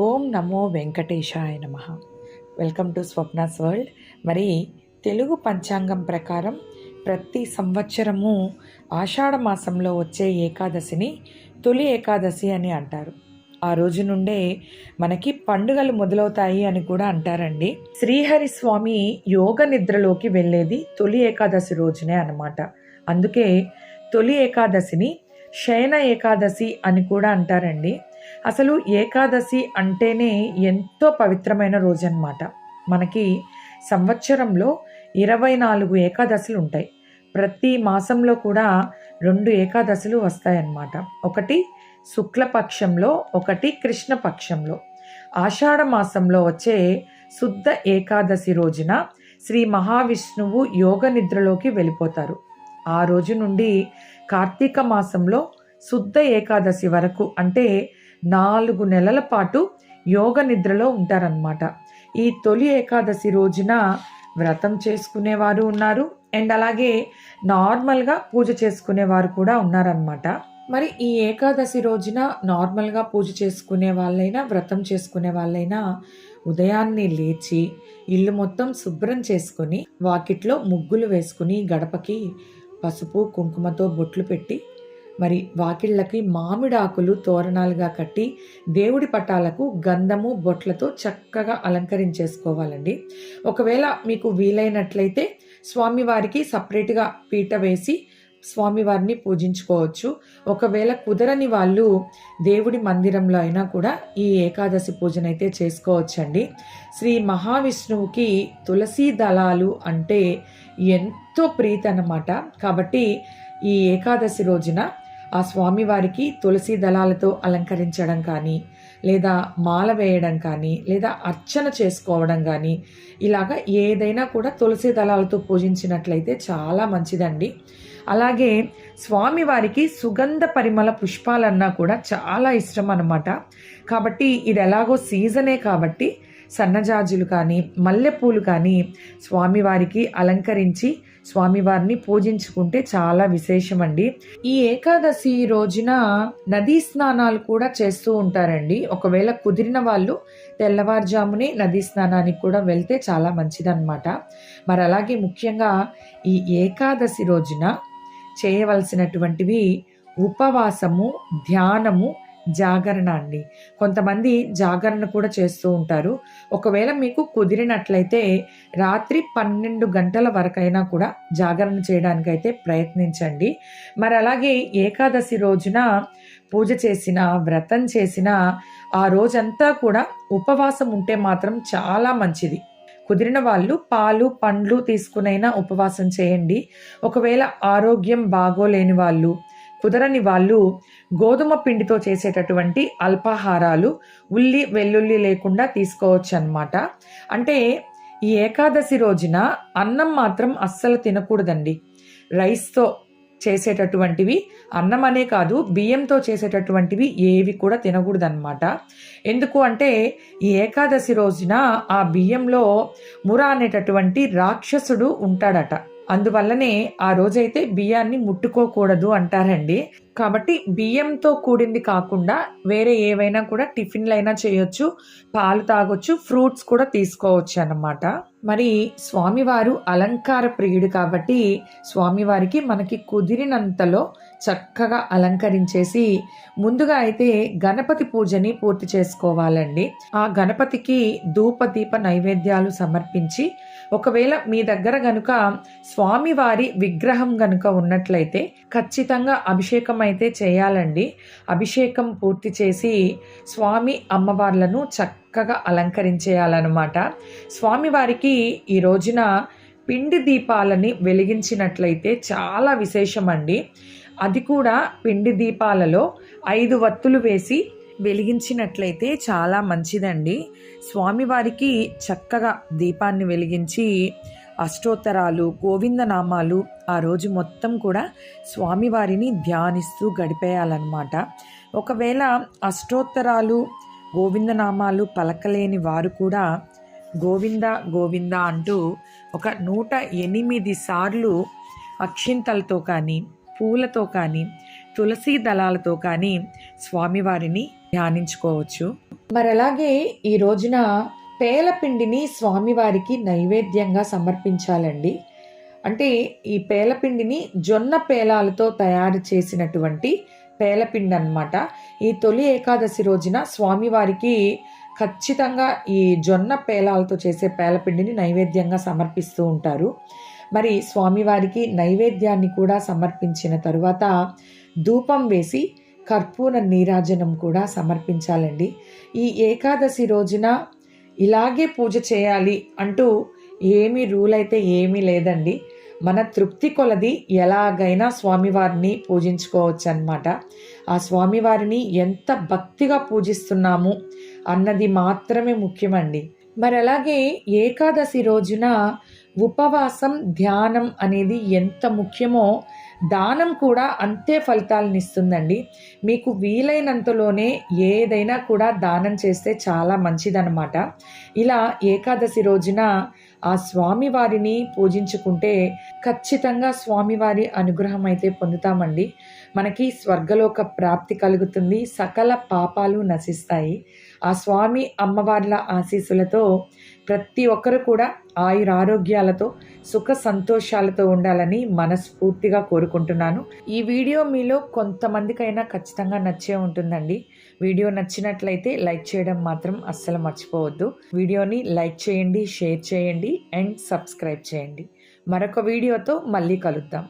ఓం నమో వెంకటేశాయ నమ. Welcome to Swapna's world మరి తెలుగు పంచాంగం ప్రకారం ప్రతి సంవత్సరము ఆషాఢ మాసంలో వచ్చే ఏకాదశిని తొలి ఏకాదశి అని అంటారు. ఆ రోజు నుండే మనకి పండుగలు మొదలవుతాయి అని కూడా అంటారండి. శ్రీహరి స్వామి యోగ నిద్రలోకి వెళ్ళేది తొలి ఏకాదశి రోజునే అనమాట అందుకే తొలి ఏకాదశిని శయన ఏకాదశి అని కూడా అంటారండి. అసలు ఏకాదశి అంటేనే ఎంతో పవిత్రమైన రోజు అన్నమాట మనకి సంవత్సరంలో ఇరవై నాలుగు ఏకాదశులు ఉంటాయి. ప్రతి మాసంలో కూడా రెండు ఏకాదశులు వస్తాయన్నమాట. ఒకటి శుక్లపక్షంలో ఒకటి కృష్ణపక్షంలో. ఆషాఢ మాసంలో వచ్చే శుద్ధ ఏకాదశి రోజున శ్రీ మహావిష్ణువు యోగ నిద్రలోకి వెళ్ళిపోతారు. ఆ రోజు నుండి కార్తీక మాసంలో శుద్ధ ఏకాదశి వరకు అంటే నాలుగు నెలల పాటు యోగ నిద్రలో ఉంటారనమాట ఈ తొలి ఏకాదశి రోజున వ్రతం చేసుకునేవారు ఉన్నారు. అండ్ అలాగే నార్మల్గా పూజ చేసుకునేవారు కూడా ఉన్నారనమాట మరి ఈ ఏకాదశి రోజున నార్మల్గా పూజ చేసుకునే వాళ్ళైనా వ్రతం చేసుకునే వాళ్ళైనా ఉదయాన్నే లేచి ఇల్లు మొత్తం శుభ్రం చేసుకొని వాకిట్లో ముగ్గులు వేసుకుని గడపకి పసుపు కుంకుమతో బొట్లు పెట్టి మరి వాకిళ్ళకి మామిడాకులు తోరణాలుగా కట్టి దేవుడి పటాలకు గంధము బొట్లతో చక్కగా అలంకరించేసుకోవాలండి. ఒకవేళ మీకు వీలైనట్లయితే స్వామివారికి సపరేట్గా పీట వేసి స్వామివారిని పూజించుకోవచ్చు. ఒకవేళ కుదరని వాళ్ళు దేవుడి మందిరంలో అయినా కూడా ఈ ఏకాదశి పూజనైతే చేసుకోవచ్చండి. శ్రీ మహావిష్ణువుకి తులసీ దళాలు అంటే ఎంతో ప్రీతి అన్నమాట కాబట్టి ఈ ఏకాదశి రోజున ఆ స్వామివారికి తులసి దళాలతో అలంకరించడం కానీ లేదా మాల వేయడం కానీ లేదా అర్చన చేసుకోవడం కానీ ఇలాగ ఏదైనా కూడా తులసి దళాలతో పూజించినట్లయితే చాలా మంచిదండి. అలాగే స్వామివారికి సుగంధ పరిమళ పుష్పాలన్నా కూడా చాలా ఇష్టం అన్నమాట కాబట్టి ఇది ఎలాగో సీజనే కాబట్టి సన్నజాజులు కానీ మల్లెపూలు కానీ స్వామివారికి అలంకరించి స్వామివారిని పూజించుకుంటే చాలా విశేషమండి. ఈ ఏకాదశి రోజున నదీ స్నానాలు కూడా చేస్తూ ఉంటారండి. ఒకవేళ కుదిరిన వాళ్ళు తెల్లవారుజామునే నదీ స్నానానికి కూడా వెళ్తే చాలా మంచిదన్నమాట. మరి అలాగే ముఖ్యంగా ఈ ఏకాదశి రోజున చేయవలసినటువంటివి ఉపవాసము ధ్యానము జాగరణ అండి కొంతమంది జాగరణ కూడా చేస్తూ ఉంటారు. ఒకవేళ మీకు కుదిరినట్లయితే రాత్రి పన్నెండు గంటల వరకైనా కూడా జాగరణ చేయడానికైతే ప్రయత్నించండి. మరి అలాగే ఏకాదశి రోజున పూజ చేసిన వ్రతం చేసిన ఆ రోజంతా కూడా ఉపవాసం ఉంటే మాత్రం చాలా మంచిది. కుదిరిన వాళ్ళు పాలు పండ్లు తీసుకునైనా ఉపవాసం చేయండి. ఒకవేళ ఆరోగ్యం బాగోలేని వాళ్ళు కుదరని వాళ్ళు గోధుమ పిండితో చేసేటటువంటి అల్పాహారాలు ఉల్లి వెల్లుల్లి లేకుండా తీసుకోవచ్చు అనమాట అంటే ఈ ఏకాదశి రోజున అన్నం మాత్రం అస్సలు తినకూడదండి. రైస్తో చేసేటటువంటివి అన్నం అనే కాదు బియ్యంతో చేసేటటువంటివి ఏవి కూడా తినకూడదు అనమాట ఎందుకు అంటే ఈ ఏకాదశి రోజున ఆ బియ్యంలో ముర అనేటటువంటి రాక్షసుడు ఉంటాడట. అందువల్లనే ఆ రోజైతే బియ్యాన్ని ముట్టుకోకూడదు అంటారండి. కాబట్టి బియ్యంతో కూడింది కాకుండా వేరే ఏవైనా కూడా టిఫిన్లు అయినా చేయొచ్చు పాలు తాగొచ్చు ఫ్రూట్స్ కూడా తీసుకోవచ్చు అన్నమాట. మరి స్వామివారు అలంకార ప్రియుడు కాబట్టి స్వామివారికి మనకి కుదిరినంతలో చక్కగా అలంకరించేసి ముందుగా అయితే గణపతి పూజని పూర్తి చేసుకోవాలండి. ఆ గణపతికి ధూప దీప నైవేద్యాలు సమర్పించి ఒకవేళ మీ దగ్గర గనుక స్వామివారి విగ్రహం గనుక ఉన్నట్లయితే ఖచ్చితంగా అభిషేకం అయితే చేయాలండి. అభిషేకం పూర్తి చేసి స్వామి అమ్మవార్లను చక్కగా అలంకరించేయాలన్నమాట. స్వామివారికి ఈ రోజున పిండి దీపాలని వెలిగించినట్లయితే చాలా విశేషమండి. అది కూడా పిండి దీపాలలో ఐదు వత్తులు వేసి వెలిగించినట్లయితే చాలా మంచిదండి. స్వామివారికి చక్కగా దీపాన్ని వెలిగించి అష్టోత్తరాలు గోవిందనామాలు ఆ రోజు మొత్తం కూడా స్వామివారిని ధ్యానిస్తూ గడిపేయాలన్నమాట. ఒకవేళ అష్టోత్తరాలు గోవిందనామాలు పలకలేని వారు కూడా గోవింద గోవింద అంటూ ఒక నూట ఎనిమిది సార్లు అక్షింతలతో కానీ పూలతో కానీ తులసి దళాలతో కానీ స్వామివారిని ధ్యానించుకోవచ్చు. మరి అలాగే ఈ రోజున పేలపిండిని స్వామివారికి నైవేద్యంగా సమర్పించాలండి. అంటే ఈ పేలపిండిని జొన్న పేలాలతో తయారు చేసినటువంటి పేలపిండి అన్నమాట ఈ తొలి ఏకాదశి రోజున స్వామివారికి ఖచ్చితంగా ఈ జొన్న పేలాలతో చేసే పేలపిండిని నైవేద్యంగా సమర్పిస్తూ ఉంటారు. మరి స్వామివారికి నైవేద్యాన్ని కూడా సమర్పించిన తరువాత ధూపం వేసి కర్పూర నీరాజనం కూడా సమర్పించాలండి. ఈ ఏకాదశి రోజున ఇలాగే పూజ చేయాలి అంటూ ఏమీ రూల్ అయితే ఏమీ లేదండి. మన తృప్తి కొలది ఎలాగైనా స్వామివారిని పూజించుకోవచ్చు అనమాట ఆ స్వామివారిని ఎంత భక్తిగా పూజిస్తున్నాము అన్నది మాత్రమే ముఖ్యమండి. మరి అలాగే ఏకాదశి రోజున ఉపవాసం ధ్యానం అనేది ఎంత ముఖ్యమో దానం కూడా అంతే ఫలితాలను ఇస్తుందండి మీకు వీలైనంతలోనే ఏదైనా కూడా దానం చేస్తే చాలా మంచిదన్నమాట. ఇలా ఏకాదశి రోజున ఆ స్వామివారిని పూజించుకుంటే ఖచ్చితంగా స్వామివారి అనుగ్రహం అయితే పొందుతామండి. మనకి స్వర్గలోక ప్రాప్తి కలుగుతుంది. సకల పాపాలు నశిస్తాయి. ఆ స్వామి అమ్మవార్ల ఆశీస్సులతో ప్రతి ఒక్కరు కూడా ఆయురారోగ్యాలతో సుఖ సంతోషాలతో ఉండాలని మనస్ఫూర్తిగా కోరుకుంటున్నాను. ఈ వీడియో మీలో కొంతమందికైనా ఖచ్చితంగా నచ్చే ఉంటుందండి. వీడియో నచ్చినట్లయితే లైక్ చేయడం మాత్రం అస్సలు మర్చిపోవద్దు. వీడియోని లైక్ చేయండి షేర్ చేయండి అండ్ సబ్స్క్రైబ్ చేయండి. మరొక వీడియోతో మళ్ళీ కలుద్దాం.